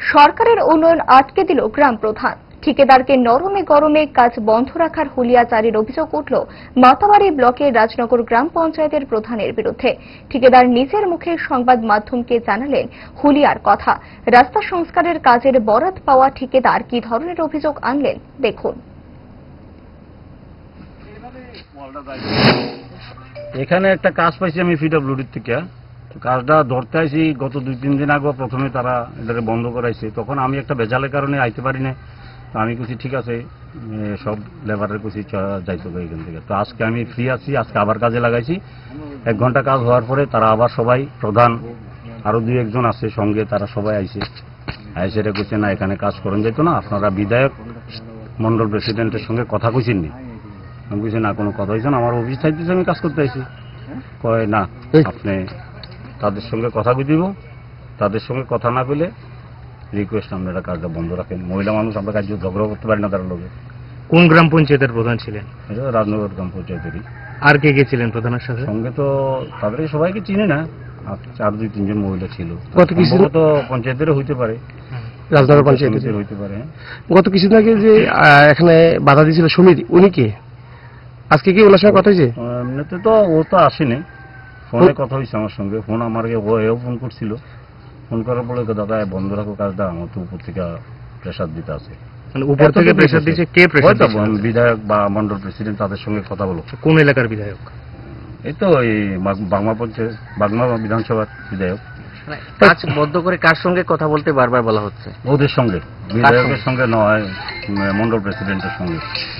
সরকারের উন্নয়ন আটকে দিল গ্রাম প্রধান। ঠিকাদারকে নরমে গরমে কাজ বন্ধ রাখার হুলিয়া জারির অভিযোগ উঠল মাতাবাড়ি ব্লকের রাজনগর গ্রাম পঞ্চায়েতের প্রধানের বিরুদ্ধে। ঠিকাদার নিজের মুখে সংবাদ মাধ্যমকে জানালেন হুলিয়ার কথা। রাস্তা সংস্কারের কাজের বরাত পাওয়া ঠিকাদার কি ধরনের অভিযোগ আনলেন? দেখুন। এখানে একটা কাজ পাইছি আমি পিডব্লিউডির থেকে। কাজটা ধরতে আইছি গত দুই তিন দিন আগে প্রথমে তারা এটাকে বন্ধ করাইছে। তখন আমি একটা বেজালের কারণে আইতে পারি না তো আমি কুছি ঠিক আছে সব লেবারের কুছি যাইতে হবে এখান থেকে। তো আজকে আমি ফ্রি আছি আজকে আবার কাজে লাগাইছি। এক ঘণ্টা কাজ হওয়ার পরে তারা আবার সবাই প্রধান আরও দুই একজন আছে সঙ্গে তারা সবাই আইছে। আইসে এটা কইছে না এখানে কাজ করেন যেত না আপনারা বিধায়ক মন্ডল প্রেসিডেন্টের সঙ্গে কথা কইছেন নি আমি বলছি না কোনো কথা হয়েছে না আমার অফিস চাইতেছে আমি কাজ করতে আইছি। কয় না আপনি তাদের সঙ্গে কথা দিব। তাদের সঙ্গে কথা না পেলে রিকোয়েস্ট আমরা আপনারা কাজটা বন্ধ রাখেন মহিলা মানুষ আমরা কাজ ঝগড়া করতে পারি না তার লোকে। কোন গ্রাম পঞ্চায়েতের প্রধান ছিলেন? রাজনগর গ্রাম পঞ্চায়েতেরই। আর কে কে ছিলেন প্রধানের সাথে? সঙ্গে তো তাদের সবাইকে চিনি না। চার দুই তিনজন মহিলা ছিল। কত কিছু? তো পঞ্চায়েতেরও হইতে পারে। রাজনগর পঞ্চায়েতের হইতে পারে। হ্যাঁ। গত কিছুদিন আগে যে এখানে বাধা দিয়েছিল সমিতি উনি কে? আজকে কি ওনার সঙ্গে কথা হয়েছে? এমনিতে তো ও তো আসেনি। ফোনে কথা হয়েছে আমার সঙ্গে। ফোন আমার ও এও ফোন করছিল। ফোন করার পরে দাদা বন্ধ রাখো কাজটা আমার তো উপর থেকে প্রেশার দিতে আছে। মানে উপর থেকে প্রেশার দিচ্ছে কে প্রেশার বিধায়ক বা মন্ডল প্রেসিডেন্ট তাদের সঙ্গে কথা বলো। কোন এলাকার বিধায়ক? এই তো এই বাগমা পঞ্চায়েত বাগমা বিধানসভার বিধায়ক। কাজ বদ্ধ করে কার সঙ্গে কথা বলতে বারবার বলা হচ্ছে? ওদের সঙ্গে। বিধায়কের সঙ্গে? নয় মন্ডল প্রেসিডেন্টের সঙ্গে।